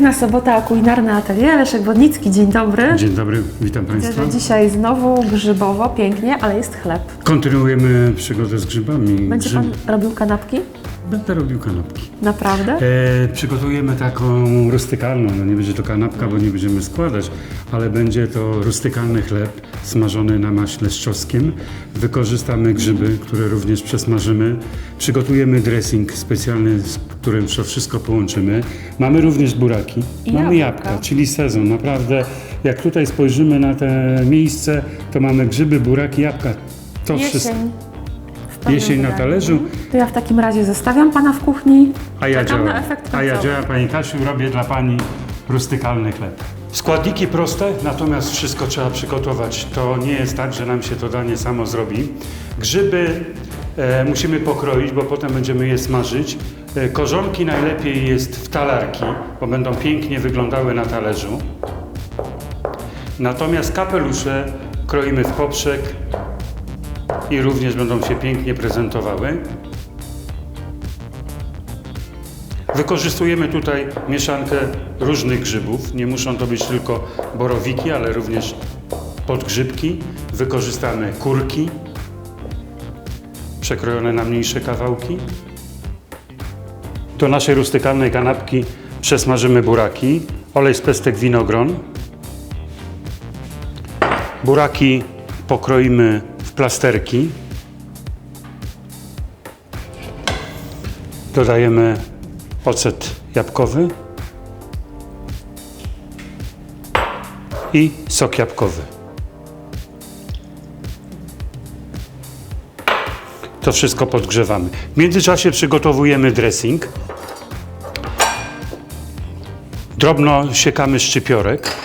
Piękna sobota, kulinarne atelier. Leszek Wodnicki, dzień dobry. Dzień dobry, witam Państwa. dzisiaj znowu grzybowo, pięknie, ale jest chleb. Kontynuujemy przygodę z grzybami. Będzie Pan robił kanapki? Będę robił kanapki. Naprawdę? E, przygotujemy taką rustykalną, no nie będzie to kanapka, bo nie będziemy składać, ale będzie to rustykalny chleb smażony na maśle z czosnkiem. Wykorzystamy grzyby, które również przesmażymy. Przygotujemy dressing specjalny, z którym to wszystko połączymy. Mamy również buraki, I mamy jabłka. jabłka, czyli sezon. Naprawdę, jak tutaj spojrzymy na te miejsce, to mamy grzyby, buraki, jabłka. To wszystko. Jesień. w Jesień na talerzu. To ja w takim razie zostawiam Pana w kuchni. A ja działam. A ja działam, Pani Kasiu, robię dla Pani rustykalny chleb. Składniki proste, natomiast wszystko trzeba przygotować. To nie jest tak, że nam się to danie samo zrobi. Grzyby e, musimy pokroić, bo potem będziemy je smażyć. E, korzonki najlepiej jest w talarki, bo będą pięknie wyglądały na talerzu. Natomiast kapelusze kroimy w poprzek i również będą się pięknie prezentowały. Wykorzystujemy tutaj mieszankę różnych grzybów. Nie muszą to być tylko borowiki, ale również podgrzybki. Wykorzystamy kurki przekrojone na mniejsze kawałki. Do naszej rustykalnej kanapki przesmażymy buraki, olej z pestek winogron. Buraki pokroimy plasterki. Dodajemy ocet jabłkowy i sok jabłkowy. To wszystko podgrzewamy. W międzyczasie przygotowujemy dressing. Drobno siekamy szczypiorek.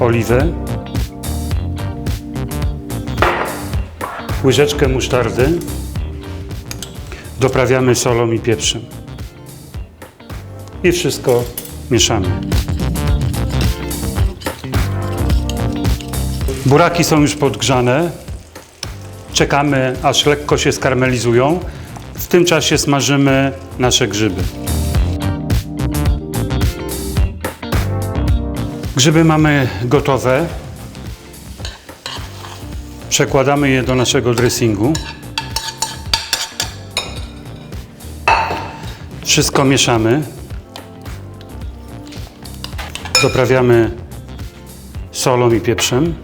Oliwę. łyżeczkę musztardy doprawiamy solą i pieprzem. I wszystko mieszamy. Buraki są już podgrzane. Czekamy, aż lekko się skarmelizują. W tym czasie smażymy nasze grzyby. Grzyby mamy gotowe. Przekładamy je do naszego dressingu. Wszystko mieszamy. Doprawiamy solą i pieprzem.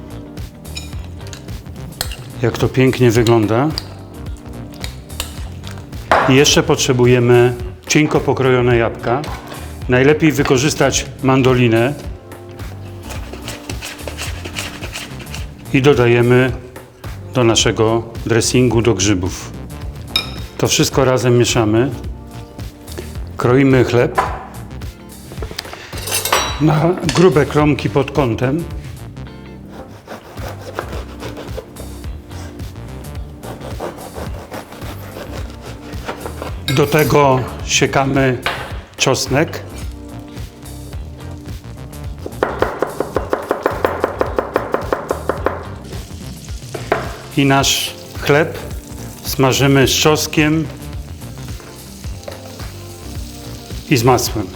Jak to pięknie wygląda. I jeszcze potrzebujemy cienko pokrojone jabłka. Najlepiej wykorzystać mandolinę i dodajemy do naszego dressingu do grzybów. To wszystko razem mieszamy. Kroimy chleb na grube kromki pod kątem. Do tego siekamy czosnek. I nasz chleb smażymy z czosnkiem i z masłem.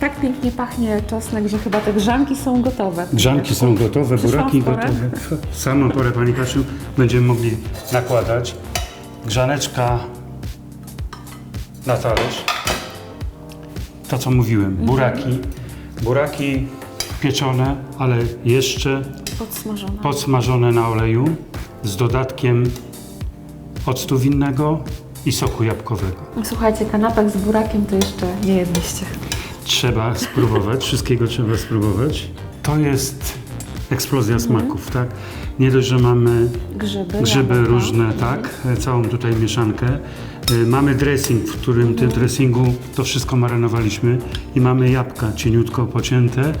Tak pięknie pachnie czosnek, że chyba te grzanki są gotowe. Grzanki są gotowe, buraki w porę. gotowe. W samą porę, Pani Kasiu, będziemy mogli nakładać. Grzaneczka na talerz. To, co mówiłem, Mhm. buraki. Buraki pieczone, ale jeszcze Podsmażone. podsmażone na oleju z dodatkiem octu winnego i soku jabłkowego. Słuchajcie, kanapek z burakiem to jeszcze nie jedliście. Trzeba spróbować, wszystkiego trzeba spróbować. To jest eksplozja smaków, tak? Nie dość, że mamy Grzyby, grzyby jabłka. różne, tak? Całą tutaj mieszankę. Y, Mamy dressing, w którym tym dressingu to wszystko marynowaliśmy i mamy jabłka cieniutko pocięte.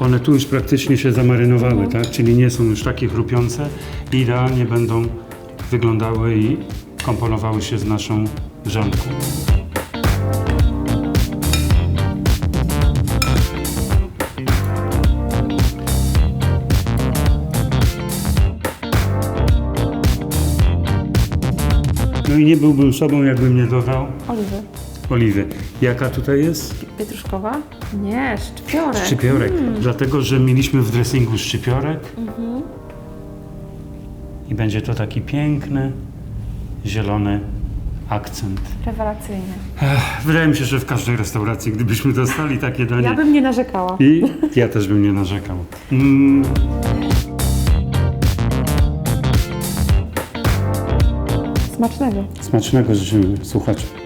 One tu już praktycznie się zamarynowały, tak? Czyli nie są już takie chrupiące i idealnie będą wyglądały i komponowały się z naszą grzanką. I nie byłbym sobą, jakbym nie dodał Oliwy. oliwy. Jaka tutaj jest? Pietruszkowa? Nie, szczypiorek. Szczypiorek. Dlatego, że mieliśmy w dressingu szczypiorek. I będzie to taki piękny, zielony akcent. Rewelacyjny. Ech, wydaje mi się, że w każdej restauracji, gdybyśmy dostali takie danie. Ja bym nie narzekała. I ja też bym nie narzekał. Mm. Smacznego. Smacznego życzymy słuchaczom.